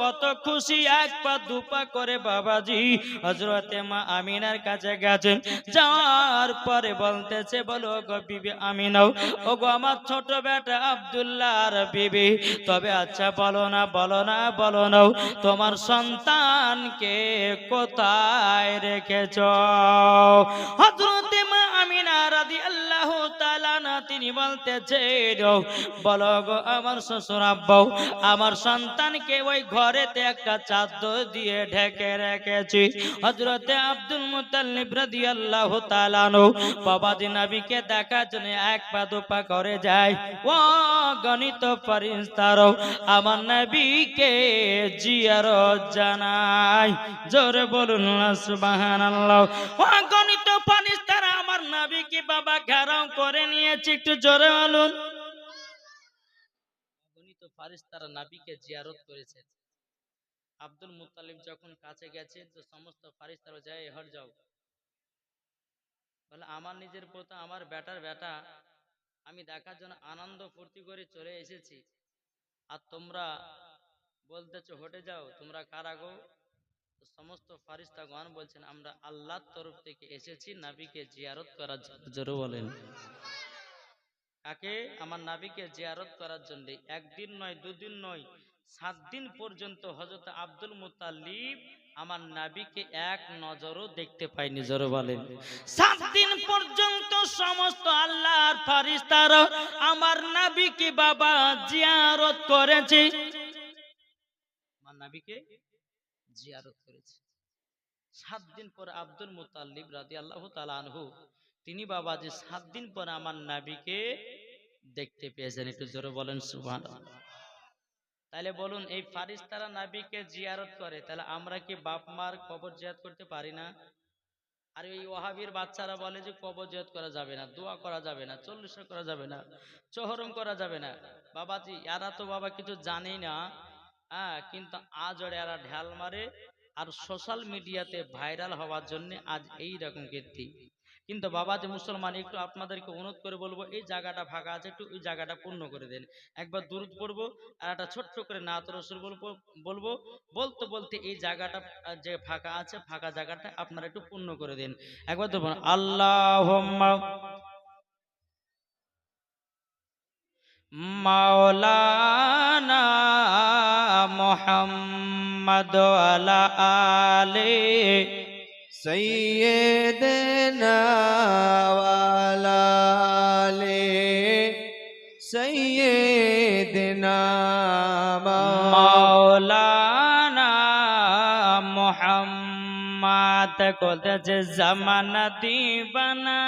কত খুশি, এক পা দুপা করে বাবাজি। হজরতে মা আমিনার কাছে গেছেন। যাওয়ার পরে বলতেছে, বলো গো বিবি আমিনাও ও গো আমার ছোট বেটা আব্দুল্লাহ আর বিবি। তবে আচ্ছা বলো না বলো না বলো না তোমার সন্তানকে কোথায় রেখেছ? হজরতে মা আমিনা রাদি আল্লাহ তিনি বলতেছেন বলো গো আমার শ্বশুর আব্বাও আমার সন্তানকে ওই ঘরেতে একটা চাদর দিয়ে ঢেকে রেখেছি। হজরতে আব্দুল মুতাল্লিব রাদিয়াল্লাহু তাআলা নো বাবাজি নবীকে দেখার জন্য এক পা দুপা করে যায়। ও গণিত ফেরেশতারো আমার নবীকে জিয়ারত জানাই। জোরে বলুন সুবহানাল্লাহ। গণিত ফেরেশতারা আমার নবীকে বাবা ঘেরাও করে নিয়েছে, একটু জোরে বলুন। জিয়ারত আব্দুল মুত্তালিব যখন কাছে গেছে, তো সমস্ত যায় যাও। আমার নিজের পোতা, আমার বেটার বেটা আমি দেখার জন্য আনন্দ ফুর্তি করে চলে এসেছি। আর তোমরা বলতেছো, হটে যাও, তোমরা কারা গো? সমস্ত ফারিস্তাগণ বলছেন, আমরা আল্লাহর তরফ থেকে এসেছি নাবিকে জিয়ারত করার জন্য। বলেন। কাকে? আমার নাবিকে জিয়ারত করার জন্য। একদিন নয়, দুদিন নয়, সাত দিন পর্যন্ত হজরত আব্দুল মুতাল্লিব আমার নাবিকে এক নজরও দেখতে পাইনি জোরে বলেন। সাত দিন পর্যন্ত সমস্ত আল্লাহর ফারিস্তারা আমার নাবিকে বাবা জিয়ারত করেছে। আমার নাবিকে? জিয়ারত করেছে। সাত দিন পর আব্দুল মুতাল্লিব রাদি আল্লাহ আনহু, তিনি বাবা যে সাত দিন পর আমার নাবিকে দেখতে পেয়েছেন, একটু জোরে বলেন সুবহান তাহলে বলুন, এই ফারিস্তারা নাবিকে জিয়ারত করে তাহলে আমরা কি বাপ মার কবর জিয়ারত করতে পারি না? আর এই ওহাবির বাচ্চারা বলে যে কবর জিয়ারত করা যাবে না, দোয়া করা যাবে না চল্লিশা করা যাবে না, চহরম করা যাবে না। বাবাজি, এরা তো বাবা কিছু জানেই না হ্যাঁ কিন্তু আজ এরা ঢাল মারে আর সোশ্যাল মিডিয়াতে ভাইরাল হওয়ার জন্য আজ এই রকম কীর্তি। কিন্তু বাবা যে মুসলমান, একটু আপনাদেরকে অনুরোধ করে বলব, এই জায়গাটা ফাঁকা আছে, একটু ওই জায়গাটা পূর্ণ করে দেন। একবার দূর পড়ব আর একটা ছোট্ট করে নাত রসুল বলব বলব, বলতে বলতে এই জায়গাটা যে ফাঁকা আছে, ফাঁকা জায়গাটা আপনারা একটু পূর্ণ করে দেন। একবার বলুন আল্লাহ মাওলানা মোহাম্মদ আলা আলে سيدنا وعلى سيدنا মাওলানা মোহাম্মদ কোথাছে জামানা দিবানা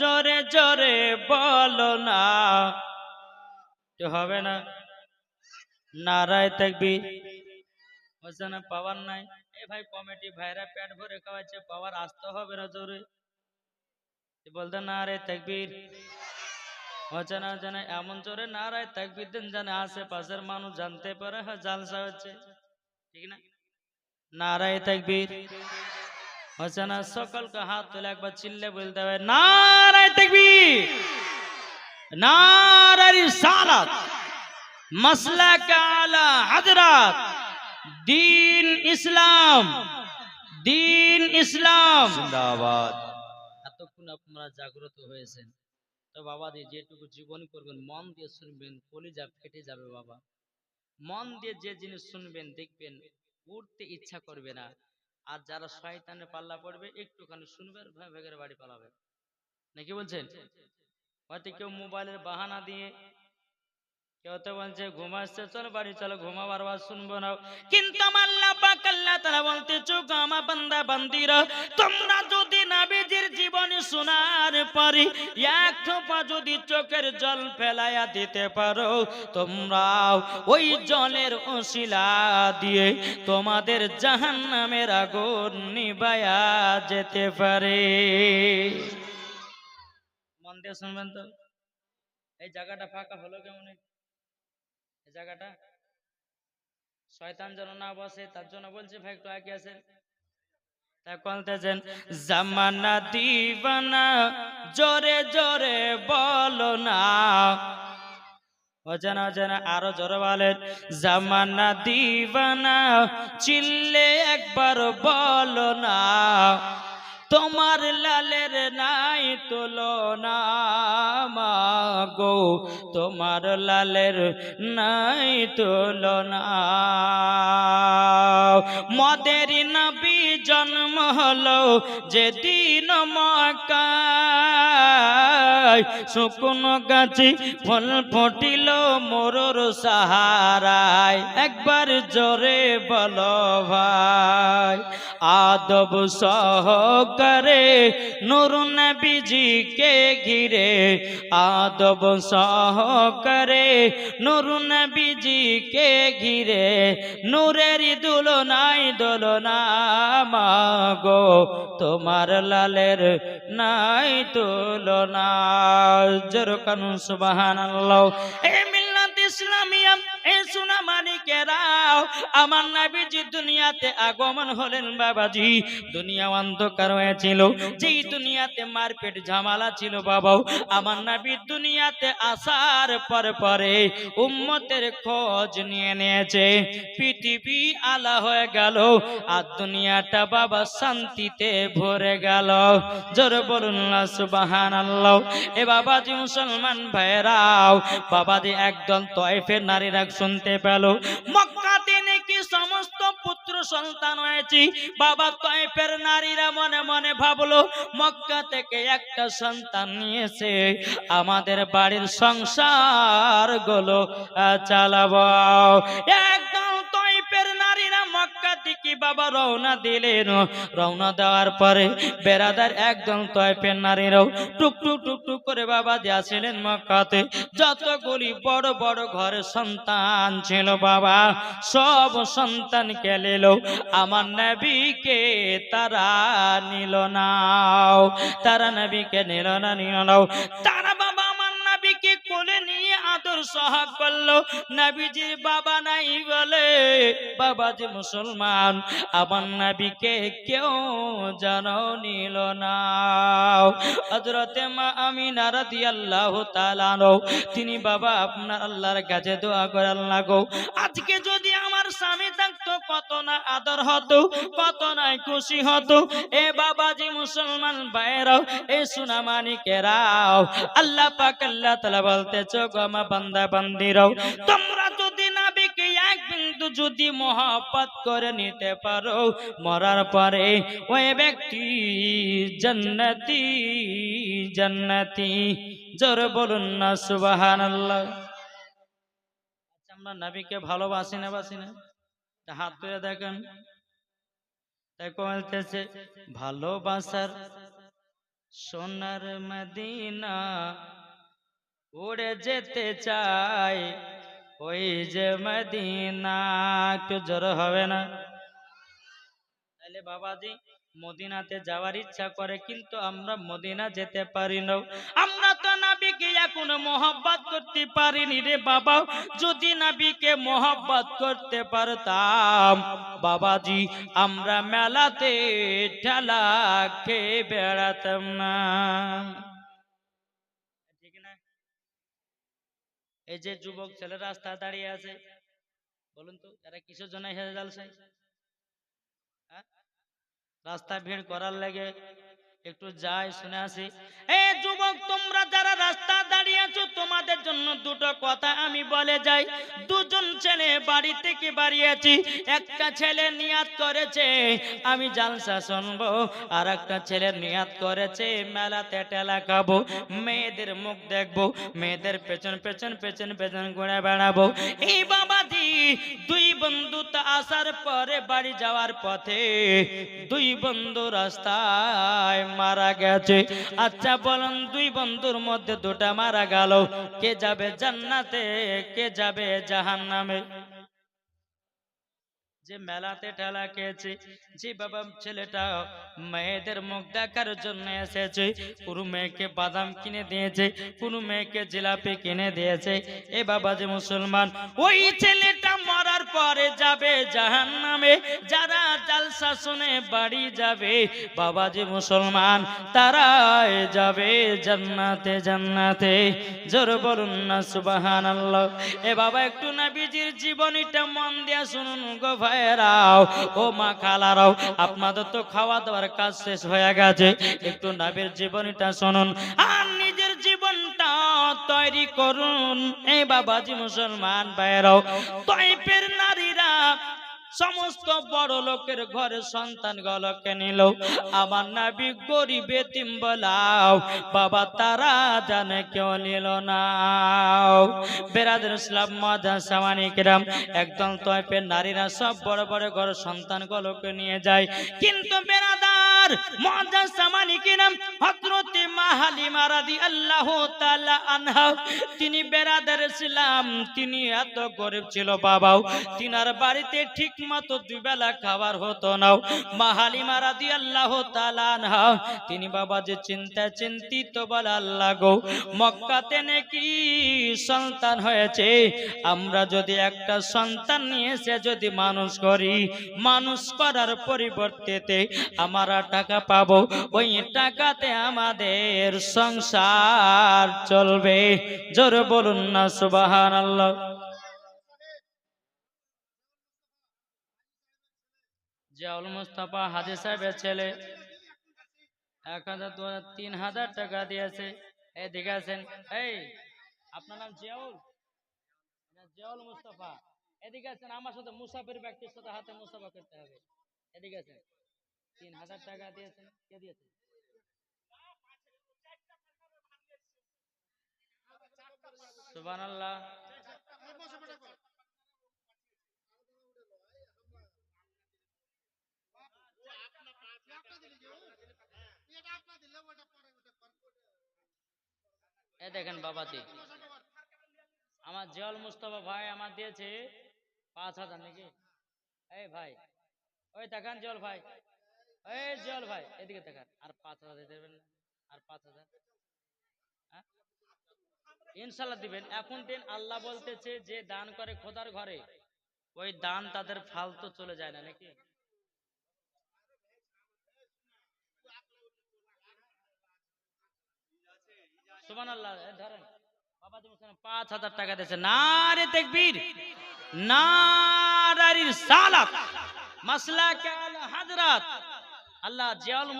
জোরে জোরে বলো না তো হবে না নারায় থাকবি হচ্ছে না পাওয়ার নাই। এ ভাই কমিটি ভাইরা পেট ভরে খাওয়াচ্ছে, পাওয়ার আসতে হবে না জোরে বলতে না রে তাকবীর। এমন জোরে না রায়, তাকবীর দিন জানে আশেপাশের মানুষ জানতে পারে হ্যাঁ জালসা হচ্ছে। ঠিক না? নারায় তাকবীর। হচ্ছে না সকলকে হাত তুলে একবার চিল্লে বলতে হবে নারায় তাকবীর! নারায় সালাত মাসলা আলা হযরত দিন ইসলাম দিন ইসলাম। জিন্দাবাদ। এতক্ষণ আপনারা জাগ্রত হয়েছেন। তো বাবা দিয়ে যেটুকু জীবন করবেন মন দিয়ে শুনবেন কলিজা ফেটে যাবে বাবা। মন দিয়ে যে জিনিস শুনবেন দেখবেন উঠতে ইচ্ছা করবে না। আর যারা শয়তানের পাল্লা পড়বে একটুখানি শুনবে ভেগের বাড়ি পালাবে। নাকি বলছেন? হয়তো কেউ মোবাইলের বাহানা দিয়ে কেউ তো বলছে, ঘুমাচ্ছে চল বাড়ি, চলো ঘুমাবার আওয়াজ শুনব না। কিন্তু আল্লাহ পাক আল্লাহ তাআলা বলতে চোখ আমার বান্দা, বান্দিরা, তোমরা যদি নাবিজির জীবনী শোনার পরে, এক থোপা যদি চোখের জল ফেলাইয়া দিতে পারো তোমরা ওই জলের ওসিলা দিয়ে তোমাদের জাহান্নামের আগুন নিবায়া যেতে পারে। মন দিয়ে শুনবেন তো? এই জায়গাটা ফাঁকা হলো কেমন? জায়গাটা। শয়তান যেন না বসে, তার জন্য বলছে, ভাই, একটু আগে আসেন। জামানা দিবানা, জোরে জোরে বলো না। অজানা অজানা আরও জোরে বলেন, জামানা দিবানা, চিল্লে একবার বলো না। তোমার লালের নাই তুলনা মাগো। তোমার লালের নাই তুলনা। মদের নবী জন্ম হলো যেদিন মকায় শুকনো গাছে ফল ফটিল মোরর সাহারায়। একবার জোরে বলো ভাই, আদব সহকারে নুর নবীজিকে ঘিরে। আদব সহকারে নুর নবীজিকে ঘিরে। নূরের দুলনাই দোলনা মাগো তোমার লালের নাই তুলনা। জরকানু সুবহানাল্লাহ। এ মিল্লাত ইসলামিয়া এ সোনা মানিকেরাও আমার নাবিজি দুনিয়াতে আগমন হলেন বাবাজি। দুনিয়া অন্ধকার হয়েছিল। যেই দুনিয়াতে মারপেট ঝামেলা ছিল বাবাও, আমার নাবি দুনিয়াতে আসার পর পরে উম্মতের খোঁজ নিয়ে নিয়েছে। পৃথিবী আলা হয়ে গেল আর দুনিয়াটা বাবা শান্তিতে ভরে গেল। জোর বলুন না, সুবহানাল্লাহ। এ বাবাজি মুসলমান ভাইরাও বাবাজি একদল তয়ফের নারীরা শুনতে পেল। মক্কাতে নাকি সমস্ত পুত্র সন্তান হয়েছে। বাবা তয়ফের নারীরা মনে মনে ভাবলো, মক্কা থেকে একটা সন্তান নিয়েছে। আমাদের বাড়ির সংসারগুলো চালাবো। একদম বাবা রওনা দিলেন। রওনা দেওয়ার পরে বেড়াদার একদম তয়ফের নারীরাও টুক টুক টুক টুক করে বাবা দিয়েছিলেন মক্কাতে। যতগুলি বড় বড় ঘরে সন্তান ছিল বাবা, সব সন্তানকে নিল? আমার নবীকে তারা নিল নাও, তারা নবীকে নিল না, নিল নাও তারা সহাগ করল নবীজির বাবা নাই বলে বাবা যে মুসলমান। আমার নবীকে কেউ জানো নিল না। হজরতে মা আমি নারাদি আল্লাহ তালানো তিনি বাবা আপনার আল্লাহর কাছে দোয়া করে আল্লাহ গো আজকে যদি আমার স্বামী থাকতো, কত না আদর হতো, কত না খুশি হতো। এ বাবাজি মুসলমান ভাইরাও এ সুনা মানিকেরাও আল্লাহ পাক আল্লাহ তালা বলতেছ, গো আমার বান্দা বান্দিরাও তোমরা যদি নাবিকে এক বিন্দু যদি মহাপাত করে নিতে পারো মরার পরে ওই ব্যক্তি জান্নাতি জান্নাতি। জোর বলুন না সুবহানাল্লাহ। আচ্ছা, আমরা নবীকে ভালোবাসি না বাসি না? হাত তুলে দেখেন। তাই বলতেছে ভালোবাসার সোনার মদিনা উড়ে যেতে চাই। ওই যে মদিনা একটু জোর হবে না। তাহলে বাবাজি, মদিনাতে যাওয়ার ইচ্ছা করে, কিন্তু আমরা মদিনা যেতে পারি না। আমরা তো নাবিকে এখন মোহব্বত করতে পারিনি রে বাবা। যদি নাবিকে মোহব্বত করতে পারতাম, বাবাজি, আমরা মেলাতে ঠেলা খেয়ে বেড়াতাম না ঠিক না এই যে যুবক ছেলে রাস্তা দাঁড়িয়ে আছে, বলুন তো এরা কিসের জন্য হেরে যালছে হ্যাঁ? রাস্তা ভিড় করার লাগে একটু যাই, শুনে আসি। এ যুবক, তোমরা যারা রাস্তা দাঁড়িয়ে আছো, তোমাদের জন্য দুটো কথা আমি বলে যাই। দুজন ছেলে বাড়ি থেকে বাড়িয়েছি, একটা ছেলে নিয়াত করেছে, আমি জালসা শুনব আর একটা ছেলে নিয়াত করেছে, মেলাতে টেলা খাব, মেয়েদের মুখ দেখব, মেয়েদের পেছন পেছন পেছন পেছন ঘুরে বেড়াবো। এই বাবাজি, দুই বন্ধু তো আসার পরে বাড়ি যাওয়ার পথে, দুই বন্ধু রাস্তায় মারা গেছে। আচ্ছা বলুন, দুই বন্ধুর মধ্যে দুটা মারা গেল। কে যাবে জান্নাতে, কে যাবে জাহান্নামে? যে মেলাতে ঠেলা খেয়েছে, যে বাবা ছেলেটা মেয়েদের মুখ দেখার জন্য এসেছে, কোনো মেয়েকে বাদাম কিনে দিয়েছে, কোনো মেয়েকে জিলাপি কিনে দিয়েছে। এ বাবা যে মুসলমান, ওই ছেলেটা মরার পরে যাবে জাহান নামে যারা জালসা শাসনে বাড়ি যাবে। বাবা যে মুসলমান তারা যাবে জান্নাতে জান্নাতে। জোর বলুন না সুবাহান আল্লাহ এ বাবা একটু নাবিজির জীবনীটা মন দিয়া শুনুন গো ভাইরাও ও মা খালারাও, আপনাদের তো খাওয়া দাওয়ার কাজ শেষ হয়ে গেছে। একটু নাবের জীবনীটা শুনুন। আর নিজের জীবনটা তৈরি করুন। এই বাবাজি মুসলমান ভাইরাও তৈপের নারীরা সমস্ত বড় লোকের ঘরে সন্তান গলকে নিল। আমার নাবি গরিব এতিম বলাও, বাবা তারা জানে কেউ নিল না। বেরাদের ইসলাম মজা সামানিকরাম একদম তয়পের নারীরা সব বড় বড় ঘর সন্তান গলকে নিয়ে যায়। কিন্তু বেরাদার সামানিকরাম হজরতে মাহালি মারাদি আল্লাহ তাআলা আনহা, তিনি বেরাদার ইসলাম, তিনি এত গরিব ছিল বাবাও, তিনার বাড়িতে ঠিক মতো দুবেলা খাবার হতো না। মাহালি মারাদি আল্লাহ তালানহা তিনি বাবা যে চিন্তা চিন্তিত আল্লাহ গো, মক্কাতে নাকি সন্তান হয়েছে। আমরা যদি একটা সন্তান যদি মানুষ করি, মানুষ করার পরিবর্তেতে আমরা টাকা পাবো, ওই টাকাতে আমাদের সংসার চলবে। জোরে বলুন না আল্লাহ জিয়াউল মুস্তাফা হাজি সাহেবের ছেলে। এক হাজার টাকা দিয়েছে। এই আছেন, এই, আপনার নাম জিয়াউল? জিয়াউল মুস্তাফা। এদিকে আছেন, আমার সাথে মুসাফির ব্যক্তির সাথে হাতে মুসাফা করতে হবে। এদিকে আছেন, তিন হাজার টাকা দিয়েছেন। কে দিয়েছেন সুবহানাল্লাহ। এ দেখেন বাবাজি। আমার জিয়াউল মুস্তফা ভাই আমার দিয়েছে পাঁচ হাজার নাকি? এই ভাই, ওই দেখান জিয়াউল ভাই, এই জিয়াউল ভাই, এদিকে দেখান আর পাঁচ হাজার দিয়ে দেবেন? আর পাঁচ হাজার? হ্যাঁ? ইনশাল্লাহ দিবেন। এখন দিন আল্লাহ বলতেছে যে দান করে খোদার ঘরে, ওই দান তাদের ফালতু চলে যায় না নাকি? সুবান আল্লাহ ধরেন পাঁচ হাজার টাকা দিয়েছে। না রে সালাত মাসলা হাজরাত। আল্লাহ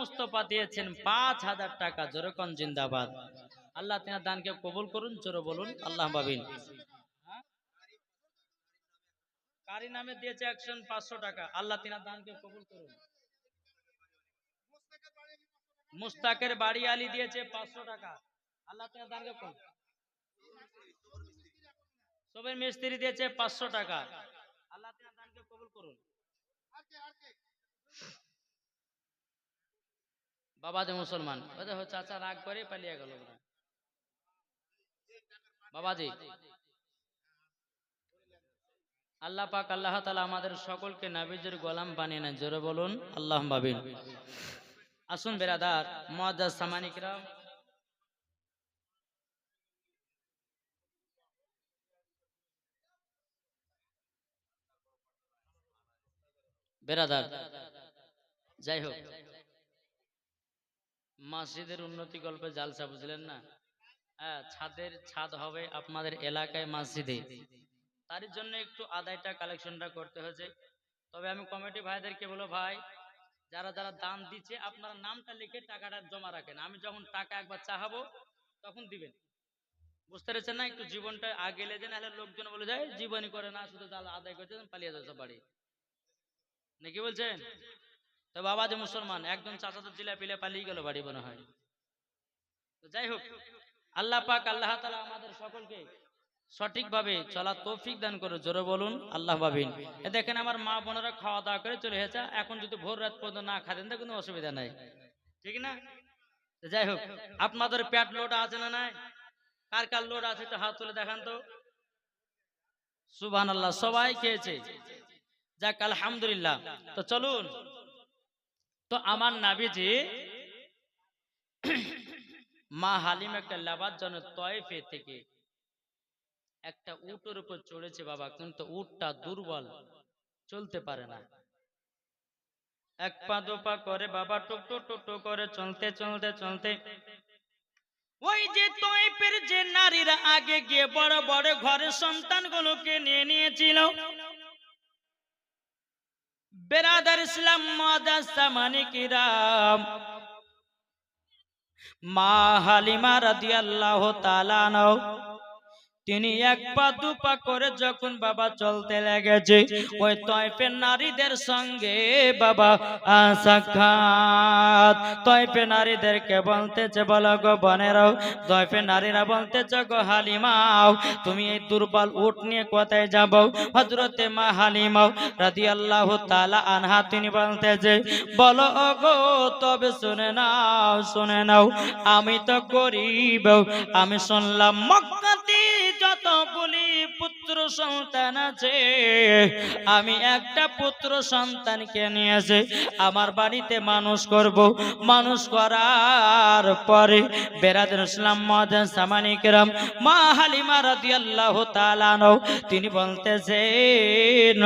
মুস্তফা দিয়েছেন পাঁচ হাজার টাকা, জোরকন জিন্দাবাদ। আল্লাহ তিনার দানকে কবুল করুন, জোরে বলুন, আল্লাহ বাবিন কারি নামে দিয়েছে পাঁচশো টাকা, আল্লাহ তিনার দানকে কবুল করুন। মুস্তাকের বাড়ি আলী দিয়েছে পাঁচশো টাকা। আল্লাহ তিনার দানকে কবুল সবের মিস্ত্রি দিয়েছে পাঁচশো টাকা। আল্লাহ তিনার দানকে কবুল করুন। বাবা যে মুসলমান চাচা রাগ করে পালিয়ে গেল বাবাজি। আল্লাহ পাক আল্লাহ তালা আমাদের সকলকে নাবিজের গোলাম বানিয়ে নেন। জোরে বলুন আল্লাহ বাবিন আসুন বেরাদার মজাজ সামানিকরাম বেরাদার। যাই হোক মসজিদের উন্নতি গল্পে জালসা বুঝলেন না? হ্যাঁ ছাদের ছাদ হবে আপনাদের এলাকায় মসজিদে। তার জন্য একটু আদায়টা কালেকশনটা করতে হয়েছে। তবে আমি কমিটি ভাইদেরকে বলো ভাই, যারা যারা দান দিচ্ছে, আপনারা নামটা লিখে টাকাটা জমা রাখেন। আমি যখন টাকা একবার চাহাবো, তখন দিবেন। বুঝতে পেরেছেন না? একটু জীবনটা আগে লেগে নাহলে লোকজন বলে যায় জীবনই করে না, শুধু আদায় করছে, পালিয়ে যাচ্ছে বাড়ি। নাকি বলছেন? তো বাবা যে মুসলমান, একদম চাচাতো জিলা পিলে পালিয়ে গেল বাড়ি মনে হয়। তো যাই হোক, আল্লাহ পাক, আল্লাহ তালা আমাদের সকলকে সঠিকভাবে চলা তৌফিক দান করে জোরে বলুন, আল্লাহ ভাবিন এ দেখেন আমার মা বোনেরা খাওয়া দাওয়া করে চলে এসেছে। এখন যদি ভোর রাত পর্যন্ত না খাতেন তো কোনো অসুবিধা নাই। ঠিক না? তো যাই হোক, আপনাদের পেট লোড আছে না নাই? কার কার লোড আছে তো হাত তুলে দেখান তো। সুবহান আল্লাহ সবাই খেয়েছে। যাক, আলহামদুলিল্লাহ। তো চলুন। তো আমার নাবিজি মা হালিম একটা লাভার জন্য তয়েফে থেকে একটা উটের উপর চড়েছে বাবা, কিন্তু উটটা দুর্বল, চলতে পারে না। এক পা দু পা করে বাবা টুকটু টুকটু করে চলতে চলতে চলতে। ওই যে তৈপের যে নারীরা আগে গিয়ে বড় বড় ঘরের সন্তানগুলোকে নিয়ে নিয়েছিল বেরাদার ইসলাম মাদাসা মানিকিরাম মা হালিমা রাদিয়াল্লাহু তাআলা আনহু তিনি এক পা দু পা করে যখন বাবা চলতে লেগেছে, ওই তয়ফের নারীদের সঙ্গে বাবা সাক্ষাৎ তয়ফে নারীদেরকে বলতেছে, বলো গো বনেরাও তয়ফে নারীরা বলতেছে, গো হালিমাও, তুমি এই দুর্বল উট নিয়ে কোথায় যাব? হজরতে মা হালিমাও রাদি আল্লাহ তালা আনহা, তিনি বলতেছে, বলো গো তবে শুনে নাও শুনে নাও, আমি তো গরিব, আমি শুনলাম মক্কাতে যতগুলি পুত্র সন্তান আছে, আমি একটা পুত্র সন্তানকে নিয়েছে আমার বাড়িতে মানুষ করব। মানুষ করার পরে বেরাদুল ইসলাম সামানিকরাম মা হালিমা তিনি বলতেছেন,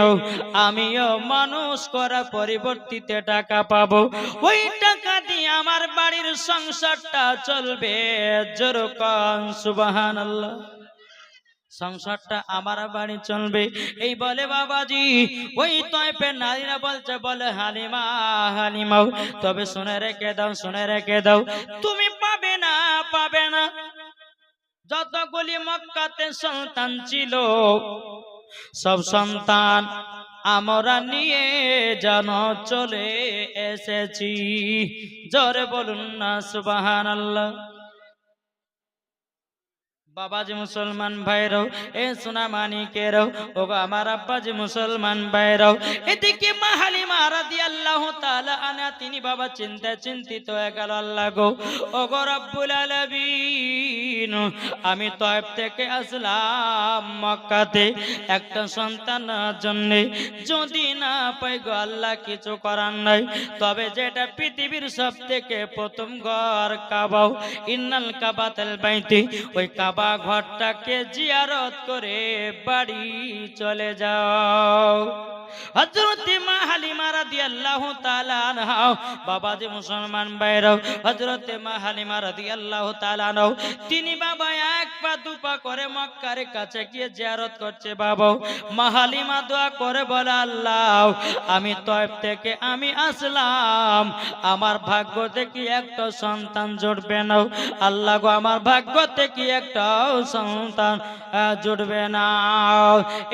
আমিও মানুষ করা পরিবর্তিতে টাকা পাবো। ওই টাকা দিয়ে আমার বাড়ির সংসারটা চলবে। জোরকান, সুবহানাল্লাহ। সংসারটা আমার বাড়ি চলবে। এই বলে বাবাজি, ওই তয়পের নারীরা বলছে, বলে, হালিমা হালিমাও তবে শুনে রেখে দাও, শুনে রেখে দাও। তুমি পাবে না পাবে না। যতগুলি মক্কাতে সন্তান ছিল, সব সন্তান আমরা নিয়ে যেন চলে এসেছি। জোরে বলুন না সুবাহান আল্লাহ বাবাজি মুসলমান ভাইরাও এ সোনা মানিকেরাও ও আমার আব্বাজি মুসলমান ভাইরাও এদিকে মাহালি মারাদি আল্লাহ তাআলা আনা তিনি বাবা চিন্তা চিন্তিত হয়ে গেল, আল্লাহ গো ও গো রব্বুল আলামিন, আমি তয়েব থেকে আসলাম মক্কাতে একটা সন্তানের জন্য। যদি না পাই গো, আল্লাহ কিছু করার নাই। তবে যেটা পৃথিবীর সব থেকে প্রথম ঘর কাবাও, ইন্নাল কাবাতাল বাইতি, ওই কাবা ঘরটাকে জিয়ারত করে বাড়ি চলে যাও। মা হালিমা বাবা যে মুসলমান মা হালিমা তিনি বাবা এক পা করে মক্কার কাছে গিয়ে জিয়ারত করছে বাবা। মা হালিমা দোয়া করে বলে, আল্লাহ, আমি তয়েব থেকে আমি আসলাম। আমার ভাগ্য থেকে একটা সন্তান জুটবে না। আল্লাহ গো, আমার ভাগ্য থেকে একটা সন্তান জুটবে না।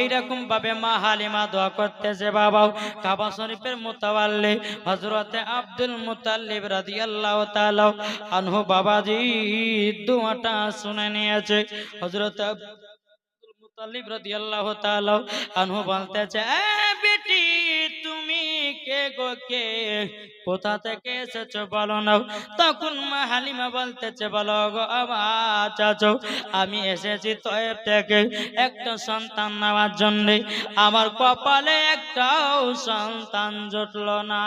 এইরকম ভাবে মা হালিমা দোয়া করতেছে বাবা। কাবা শরীফের মোতাবাল্লি হজরতে আব্দুল মোতাল্লিব রাজি আল্লাহ তালাও আনহু বাবাজি দোয়াটা শুনে নিয়েছে। হজরত আনহু বলতেছে বেটি, তুমি কে গো কে? কোথা থেকে এসেছ বলো না তখন মা হালিমা বলতেছে, বলো গো আমার চাচো, আমি এসেছি তয়েব থেকে একটা সন্তান নেওয়ার জন্য। আমার কপালে একটাও সন্তান জুটল না।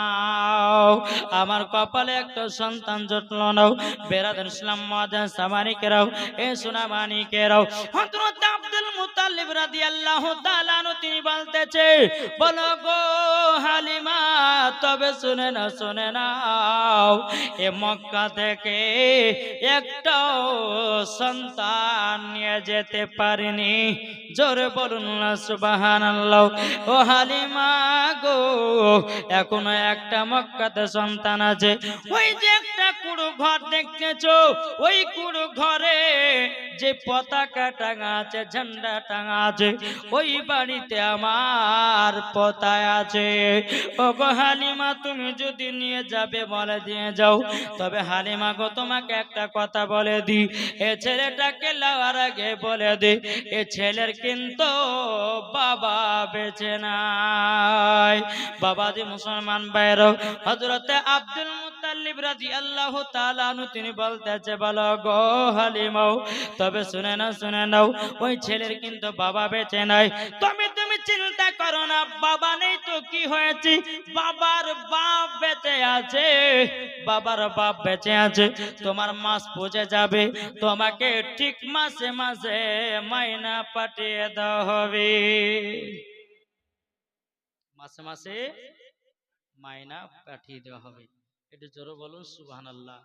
আমার কপালে একটা সন্তান জুটল না। বেরাদ ইসলাম মাদান সামানিকেরাও, এ সোনা মানিকেরাও হযরত আব্দুল মুতাল্লিব রাদিয়াল্লাহু তাআলা আনহু তিনি বলতেছে, বলো গো হালিমা, তবে শুনে না শুনে নাও, এ মক্কা থেকে একটাও সন্তান নিয়ে যেতে পারিনি। জোরে বলুন না, সুবহানাল্লাহ। ও হালিমা গো, এখনও একটা মক্কাতে সন্তান আছে। ওই যে একটা কুড়ো ঘর দেখতেছো, ওই কুড়ো ঘরে যে পতাকা টাঙা আছে ঝান্ডা টাঙা আছে ওই বাড়িতে আমার পতায় আছে। ও গো হালিমা, তুমি যদি নিয়ে যাবে, বলে দিয়ে যাও। তবে হালিমা গো, তোমাকে একটা কথা বলে দি এ ছেলেটাকে লাওয়ার আগে বলে দি, এ ছেলের কিন্তু বাবা বেঁচে নাই। বাবাজি মুসলমান বাইর হজরতে আব্দুল মুতাল্লিব রাদিয়াল্লাহু তাআলা আনহু, তিনি বলতেছে, বলো গো হালিমাও, তবে শুনে না শুনে নাও। ওই ছেলের কিন্তু বাবা বেঁচে নাই। তুমি তুমি চিন্তা করো না, বাবা নেই তো কি হয়েছে? বাবার বাপ বেঁচে আছে, বাবার বাপ বেঁচে আছে। তোমার মাস পচে যাবে, তোমাকে ঠিক মাসে মাসে মাইনা পাঠিয়ে দেওয়া হবে। মাসে মাসে মায়না পাঠিয়ে দেওয়া হবে। এটা জোরে বলুন সুবাহান আল্লাহ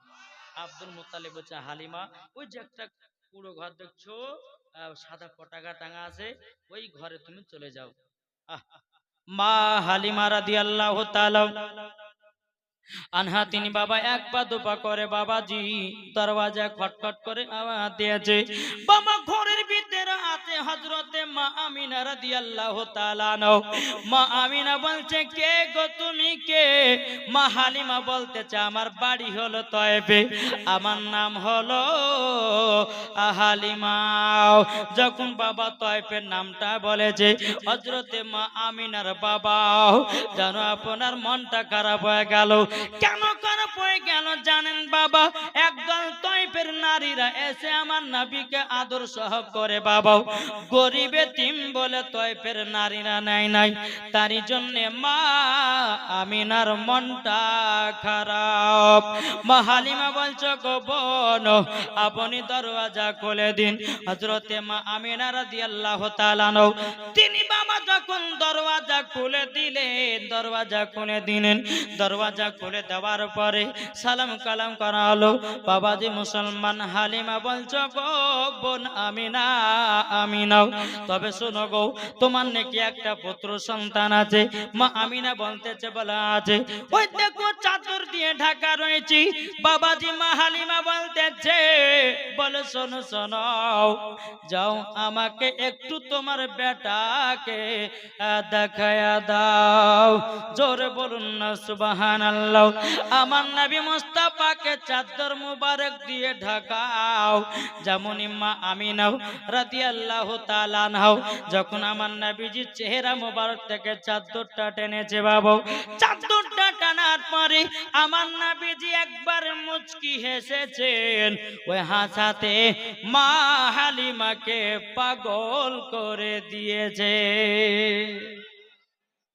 আব্দুল মোতালিব বলছে হালিমা। ওই যে একটা পুরো ঘর দেখছ? সাদা পতাকা টাঙা আছে, ওই ঘরে তুমি চলে যাও। মা হালিমা রাদি আল্লাহ আনহা, তিনি বাবা এক পা দুপা করে বাবাজি, দরওয়াজা খটখট করে আওয়াজ দিয়েছে, বাবা ঘরের ভিতরে হজরতে মা আমিনা মা আমিনা বলছে, কে গো তুমি? কে? মা হালিমা বলতেছে, আমার বাড়ি হলো তয়েবে আমার নাম হলো হালিমা। যখন বাবা তয়েফের নামটা বলেছে হজরতে মা আমিনার বাবা, যেন আপনার মনটা খারাপ হয়ে গেল। কেন খারাপ হয়ে গেল জানেন বাবা? একদল তৈপের নারীরা এসে আমার নাবিকে আদর সহ করে বাবা গরিবে তিম বলে তৈপের নারীরা নাই নাই। তারই জন্য মা আমিনার মনটা খারাপ। মা হালিমা বলছো, গো বোন, আপনি দরওয়াজা খুলে দিন। হজরতে মা আমিনা রাদিয়াল্লাহু তাআলা নও, তিনি বাবা যখন দরওয়াজা খুলে দিলেন, দরওয়াজা খুলে দিলেন। দরওয়াজা খুলে দেওয়ার পরে সালাম কালাম করা হলো। বাবাজি মুসলমান, হালিমা বলছো, গো বোন আমিনা আমিনাও। তবে শোনো গো, তোমার নাকি একটা পুত্র সন্তান আছে। মা আমিনা বলতেছে, বলা আছে, ওই দেখো চাদর দিয়ে ঢাকা রয়েছি। বাবাজি মা হালিমা বলতেছে, বলে, শোনো শোনো, যাও আমাকে একটু তোমার বেটাকে দেখায়া দাও। জোরে বলুন না সুবাহান আল্লাহ আমার নবী মুস্তাফাকে চাদর মুবারক দিয়ে ঢাকাও। যেমন মা আমিনাও রাদিয়াল্লাহু তাআলা নাও যখন আমার নাবিজির চেহারা মোবারক থেকে চাদরটা টেনেছে বাবু, চাদরটা টানার পরে আমার নাবিজি একবার মুচকি হেসেছেন, ওই হাসাতে মা হালিমাকে পাগল করে দিয়েছে।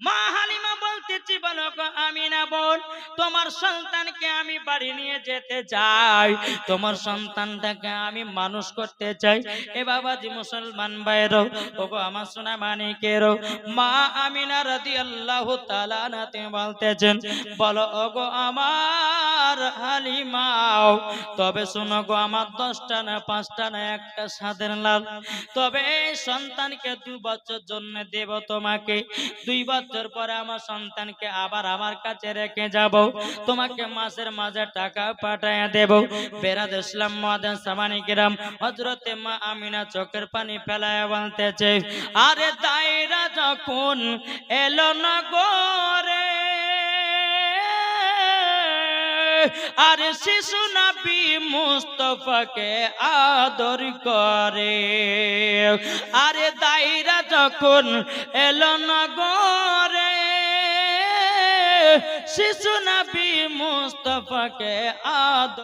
মা হালিমা বলতেছি, বলো আমি না বোন, তোমার সন্তানকে আমি বাড়ি নিয়ে যেতে চাই। তোমার সন্তানটাকে আমি মানুষ করতে চাই। এ বাবাজি মুসলমান ভাইরও ওগো আমার সোনা মানিকেরও, মা আমিনা রাদি আল্লাহ তালানাতে বলতেছেন, বলো ওগো আমার হালিমাও, তবে শোনো গো, আমার দশটা না পাঁচটা না একটা সাদের লাল। তবে সন্তানকে দু বছর জন্য দেব তোমাকে। দুই বছর পরে আমার সন্তানকে আবার আমার কাছে রেখে যাব। তোমাকে মাসের মাঝে টাকা পাঠায় দেব। বেরাদ ইসলাম মাদান সামানি গ্রাম হজরতে মা আমিনা চোখের পানি ফেলায় বলতেছে, আরে তাইরা যখন এলো না গোরে আরে শিশু নাপি মুস্তফাকে আদর করে। আরে দাইরা যখন এলো নগরে, শিশু নাপি মুস্তফাকে আদর